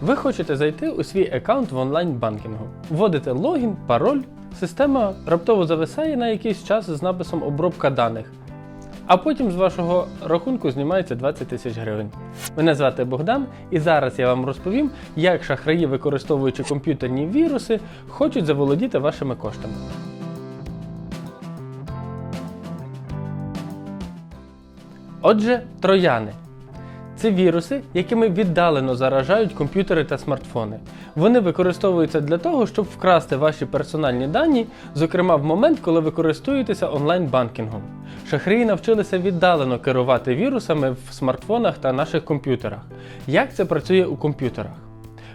Ви хочете зайти у свій аккаунт в онлайн-банкінгу. Вводите логін, пароль, система раптово зависає на якийсь час з написом обробка даних. А потім з вашого рахунку знімається 20 тисяч гривень. Мене звати Богдан, і зараз я вам розповім, як шахраї, використовуючи комп'ютерні віруси, хочуть заволодіти вашими коштами. Отже, трояни. Це віруси, якими віддалено заражають комп'ютери та смартфони. Вони використовуються для того, щоб вкрасти ваші персональні дані, зокрема в момент, коли ви користуєтеся онлайн-банкінгом. Шахраї навчилися віддалено керувати вірусами в смартфонах та наших комп'ютерах. Як це працює у комп'ютерах?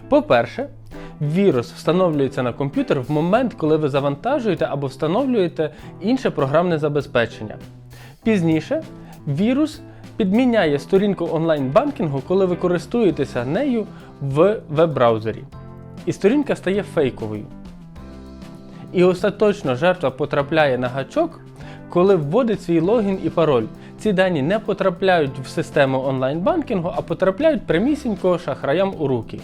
По-перше, вірус встановлюється на комп'ютер в момент, коли ви завантажуєте або встановлюєте інше програмне забезпечення. Пізніше вірус підміняє сторінку онлайн-банкінгу, коли ви користуєтеся нею в веб-браузері. І сторінка стає фейковою. І остаточно жертва потрапляє на гачок, коли вводить свій логін і пароль. Ці дані не потрапляють в систему онлайн-банкінгу, а потрапляють прямісінько шахраям у руки.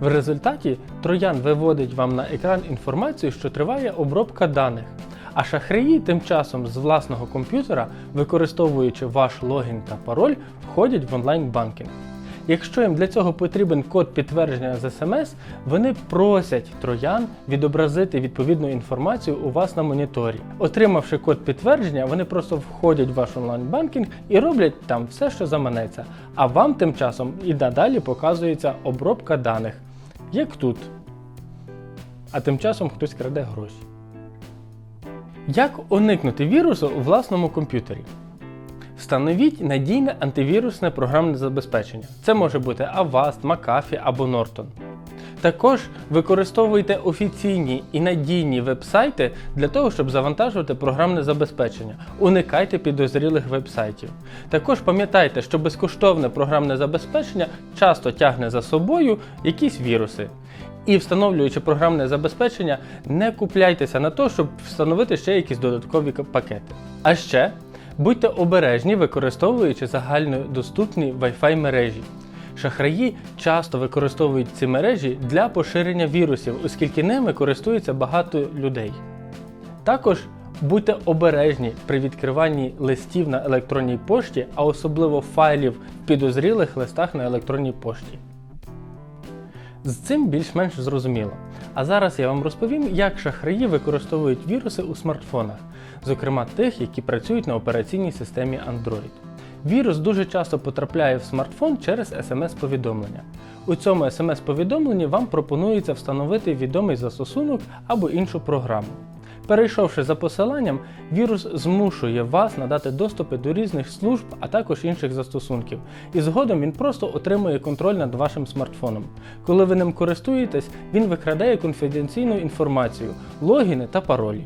В результаті троян виводить вам на екран інформацію, що триває обробка даних. А шахраї тим часом з власного комп'ютера, використовуючи ваш логін та пароль, входять в онлайн-банкінг. Якщо їм для цього потрібен код підтвердження з смс, вони просять троян відобразити відповідну інформацію у вас на моніторі. Отримавши код підтвердження, вони просто входять в ваш онлайн-банкінг і роблять там все, що заманеться. А вам тим часом і надалі показується обробка даних, як тут. А тим часом хтось краде гроші. Як уникнути вірусу у власному комп'ютері? Встановіть надійне антивірусне програмне забезпечення. Це може бути Avast, McAfee або Norton. Також використовуйте офіційні і надійні веб-сайти для того, щоб завантажувати програмне забезпечення. Уникайте підозрілих веб-сайтів. Також пам'ятайте, що безкоштовне програмне забезпечення часто тягне за собою якісь віруси. І встановлюючи програмне забезпечення, не купляйтеся на те, щоб встановити ще якісь додаткові пакети. А ще будьте обережні, використовуючи загальнодоступні Wi-Fi мережі. Шахраї часто використовують ці мережі для поширення вірусів, оскільки ними користується багато людей. Також будьте обережні при відкриванні листів на електронній пошті, а особливо файлів в підозрілих листах на електронній пошті. З цим більш-менш зрозуміло. А зараз я вам розповім, як шахраї використовують віруси у смартфонах, зокрема тих, які працюють на операційній системі Android. Вірус дуже часто потрапляє в смартфон через смс-повідомлення. У цьому смс-повідомленні вам пропонується встановити відомий застосунок або іншу програму. Перейшовши за посиланням, вірус змушує вас надати доступи до різних служб, а також інших застосунків. І згодом він просто отримує контроль над вашим смартфоном. Коли ви ним користуєтесь, він викрадає конфіденційну інформацію, логіни та паролі.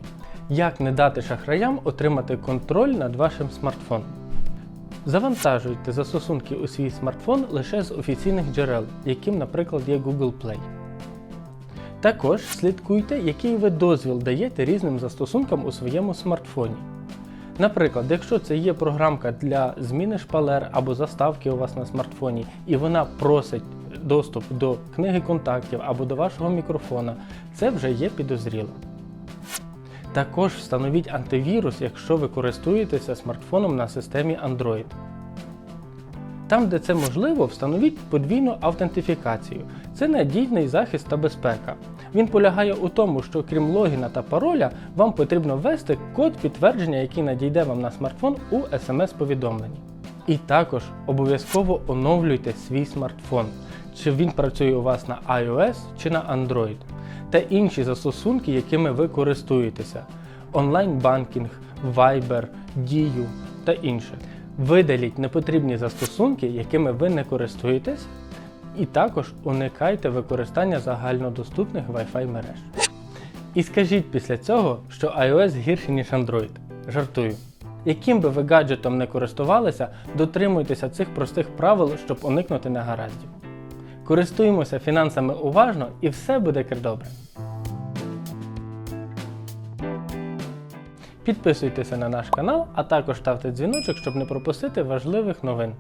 Як не дати шахраям отримати контроль над вашим смартфоном? Завантажуйте застосунки у свій смартфон лише з офіційних джерел, яким, наприклад, є Google Play. Також слідкуйте, який ви дозвіл даєте різним застосункам у своєму смартфоні. Наприклад, якщо це є програмка для зміни шпалер або заставки у вас на смартфоні, і вона просить доступ до книги контактів або до вашого мікрофона, це вже є підозріло. Також встановіть антивірус, якщо ви користуєтеся смартфоном на системі Android. Там, де це можливо, встановіть подвійну автентифікацію. Це надійний захист та безпека. Він полягає у тому, що крім логіна та пароля, вам потрібно ввести код підтвердження, який надійде вам на смартфон у смс-повідомленні. І також обов'язково оновлюйте свій смартфон, чи він працює у вас на iOS чи на Android, та інші застосунки, якими ви користуєтеся: онлайн-банкінг, Viber, Дію та інше. Видаліть непотрібні застосунки, якими ви не користуєтесь, і також уникайте використання загальнодоступних Wi-Fi мереж. І скажіть після цього, що iOS гірший, ніж Android. Жартую. Яким би ви гаджетом не користувалися, дотримуйтеся цих простих правил, щоб уникнути негараздів. Користуємося фінансами уважно і все буде добре. Підписуйтеся на наш канал, а також ставте дзвіночок, щоб не пропустити важливих новин.